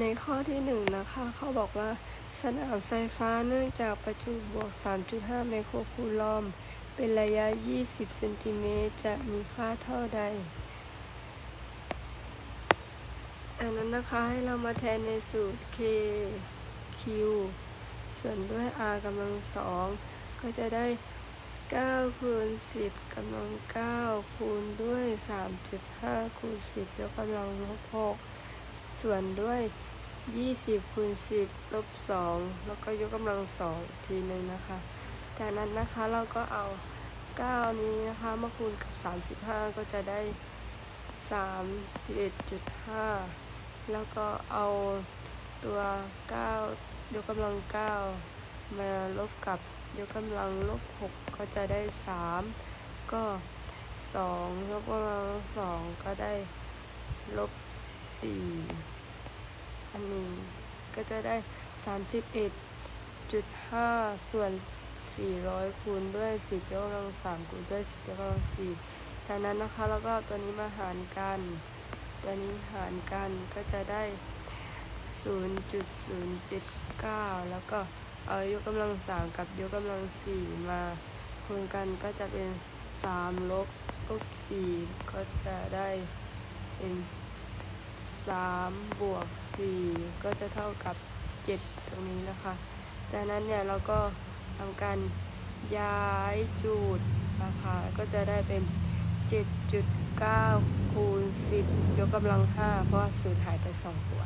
ในข้อที่หนึ่งนะคะเขาบอกว่า สนามไฟฟ้าเนื่องจากประจุบวก 3.5 ไมโครคูลอม เป็นระยะ 20 เซนติเมตร จะมีค่าเท่าใด อันนั้นนะคะให้เรามาแทนในสูตร k q ส่วนด้วย r กำลังสองก็จะได้ 9 คูณ 10กำลัง 9 คูณด้วย 3.5 คูณ 10 ยกกำลังลบ6 ส่วนด้วย 20คูณ10ลบ2แล้วก็ยกกำลังสองทีหนึ่งนะคะ จากนั้นนะคะเราก็เอา 9 นี้นะคะมาคูณกับ 35 ก็จะได้ 31.5 แล้วก็เอาตัว 9 ยกกำลัง 9 มาลบกับยกกำลังลบ 6 ก็จะได้ 3 ก็ 2 ยกกำลัง 2 ก็ได้ลบ 4 อันนี้ก็จะได้ 31.5 ส่วน 400 คูณด้วย 10ยกกำลัง3คูณด้วย 10ยกกำลัง4จากนั้นนะคะเราก็ตัวนี้มาหารกัน ตัวนี้หารกันก็จะได้ 0.079 แล้วก็เอายกกำลัง 3 กับยกกำลัง 4 มาคูณกันก็จะเป็น 3 ลบลบ4ก็จะได้เป็น 3 บวก 4 ก็จะเท่ากับ 7 ตรงนี้นะคะ จากนั้นเนี่ยเราก็ทำการย้ายจุดนะคะ ก็จะได้เป็น 7.9 คูณ 10 ยกกำลัง 5 เพราะว่าศูนย์หายไป 2 ตัว